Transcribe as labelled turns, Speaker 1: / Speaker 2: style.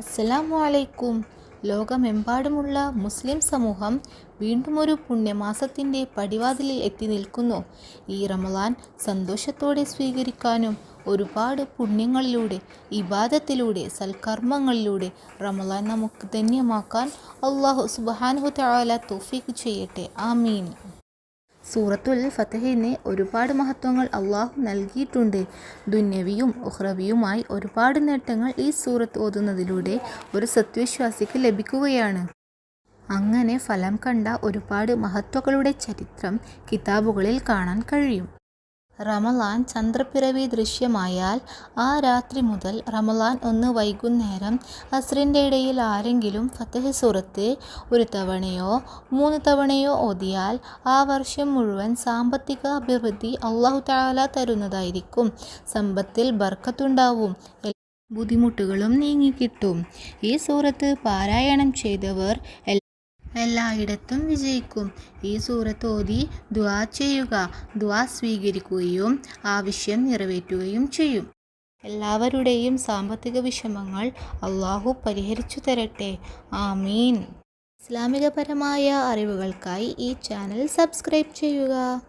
Speaker 1: അസ്സലാമു അലൈക്കും. ലോകമെമ്പാടുമുള്ള മുസ്ലിം സമൂഹം വീണ്ടും ഒരു പുണ്യമാസത്തിന്റെ പടിവാതിലിൽ എത്തി നിൽക്കുന്നു. ഈ റമദാൻ സന്തോഷത്തോടെ സ്വീകരിക്കാനും ഒരുപാട് പുണ്യങ്ങളിലൂടെ ഇബാദത്തിലൂടെ സൽക്കർമ്മങ്ങളിലൂടെ റമദാൻ നമുക്ക് ധന്യമാക്കാൻ അള്ളാഹു സുബ്ഹാനഹു തആല തൗഫീഖ് ചെയ്യട്ടെ. ആമീൻ. സൂറത്തുൽ ഫത്തഹിന് ഒരുപാട് മഹത്വങ്ങൾ അള്ളാഹു നൽകിയിട്ടുണ്ട്. ദുന്യവിയും ഉഹ്റവിയുമായി ഒരുപാട് നേട്ടങ്ങൾ ഈ സൂറത്ത് ഓതുന്നതിലൂടെ ഒരു സത്യവിശ്വാസിക്ക് ലഭിക്കുകയാണ്. അങ്ങനെ ഫലം കണ്ട ഒരുപാട് മഹത്വകളുടെ ചരിത്രം കിതാബുകളിൽ കാണാൻ കഴിയും. റമലാൻ ചന്ദ്രപ്പിറവി ദൃശ്യമായാൽ ആ രാത്രി മുതൽ റമലാൻ ഒന്ന് വൈകുന്നേരം അസ്രിന്റെ ഇടയിൽ ആരെങ്കിലും ഫത്തഹ സൂറത്ത് ഒരു തവണയോ മൂന്ന് തവണയോ ഓതിയാൽ ആ വർഷം മുഴുവൻ സാമ്പത്തിക അഭിവൃദ്ധി അള്ളാഹു താല തരുന്നതായിരിക്കും. സമ്പത്തിൽ ബർക്കത്തുണ്ടാവും. ബുദ്ധിമുട്ടുകളും നീങ്ങിക്കിട്ടും ഈ സൂറത്ത് പാരായണം ചെയ്തവർ എല്ലായിടത്തും വിജയിക്കും. ഈ സൂറത്ത് ഓതി ദുആ ചെയ്യുക. ദ്വാ സ്വീകരിക്കുകയും ആവശ്യം നിറവേറ്റുകയും ചെയ്യും. എല്ലാവരുടെയും സാമ്പത്തിക വിഷമങ്ങൾ അള്ളാഹു പരിഹരിച്ചു തരട്ടെ. ആമീൻ. ഇസ്ലാമികപരമായ അറിവുകൾക്കായി ഈ ചാനൽ സബ്സ്ക്രൈബ് ചെയ്യുക.